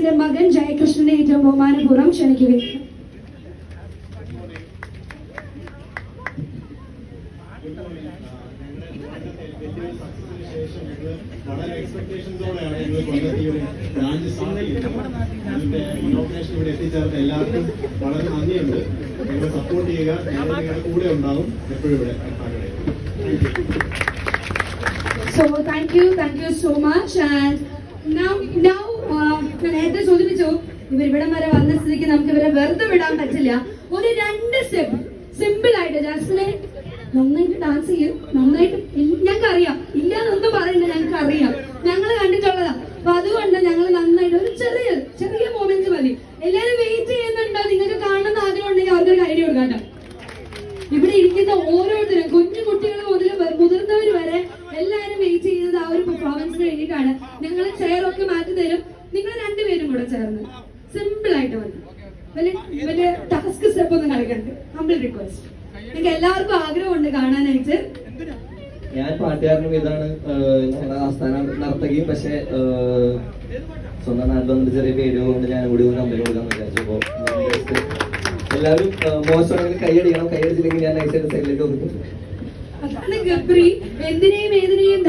അദ്ദേഹത്തിന്റെ മകൻ ജയകൃഷ്ണനെ ഏറ്റവും ബഹുമാനപൂർവം ക്ഷണിക്കുകയാണ് വളരെ എക്സ്പെക്ടേഷൻസോടെയാണ് ഞങ്ങൾ ഒരു ബ്രാഞ്ച് ഇതിന്റെ ഇനോഗ്രേഷൻ ഇവിടെ എത്തിച്ചേർന്ന എല്ലാവർക്കും വളരെ നന്ദിയുണ്ട്. നിങ്ങൾ സപ്പോർട്ട് ചെയ്യുക. ഞങ്ങൾ നിങ്ങളുടെ കൂടെ ഉണ്ടാവും എപ്പോഴും ഇവിടെ So thank you, thank you so much. And now, now, ഇവർ ഇവിടെ വരെ വന്ന സ്ഥിതിക്ക് നമുക്ക് ഇവരെ വെറുതെ വിടാൻ പറ്റില്ല. ഒരു രണ്ട് സ്റ്റെപ്പ്. സിമ്പിൾ ആയിട്ട് ജാസ്മിനെ നന്നായിട്ട് ഡാൻസ് ചെയ്യും. നന്നായിട്ട് ഞങ്ങൾക്ക് അറിയാം ഇല്ല എന്നൊന്നും പറയണ്ട ഞങ്ങൾക്ക് അറിയാം ഞങ്ങൾ കണ്ടിട്ടുള്ളതാ. അപ്പൊ അതുകൊണ്ട് ഞങ്ങൾ നന്നായിട്ട് ഒരു ചെറിയ ചെറിയ മൊമെന്റ് മതി. എല്ലാരും വെയിറ്റ് ചെയ്യുന്നുണ്ടോ? നിങ്ങൾക്ക് കാണുന്ന ആഗ്രഹം ഉണ്ടെങ്കിൽ അവർക്കൊരു ഐഡിയ കൊടുക്കാം ഇവിടെ ഇരിക്കുന്ന ഓരോരുത്തരും കുഞ്ഞു കുട്ടികൾ മുതൽ മുതിർന്നവർ വരെ എല്ലാവരും വെയിറ്റ് ചെയ്യുന്നത് ആ ഒരു പെർഫോമൻസിന് വേണ്ടിയിട്ടാണ്. ഞങ്ങൾ ചെയർ ഒക്കെ മാറ്റി തരും. നിങ്ങൾ രണ്ടുപേരും കൂടെ ചേർന്ന്. സിമ്പിൾ ആയിട്ട് മതി. വലിയ വലിയ ടാസ്ക് സ്റ്റെപ്പ് ഒന്നും കളിക്കണ്ട് ഹംബിൾ റിക്വസ്റ്റ് എനിക്ക് എല്ലാവർക്കും ആഗ്രഹമുണ്ട് കാണാനായിട്ട്. ഞാൻ പാട്ടുകാരനും ഇതാണ് ആസ്ഥാന നർത്തകിയും പക്ഷെ സ്വന്തം നാട്ടിൽ വന്നിട്ട് ചെറിയ പേര് കൊണ്ട് ഞാൻ കൂടി ഒരു കമ്പനി കൊടുക്കാൻ വിചാരിച്ചപ്പോ എല്ലാവരും മോശമാണെങ്കിൽ കൈയടിക്കണം കൈയടിച്ചില്ലെങ്കിൽ ഞാൻ നൈസായിട്ട് സൈഡിലേക്ക് ഒതുക്കും അതാണ് ഗബ്രി. എന്തിനേയും ഏതിനേയും